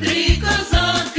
Три козаки.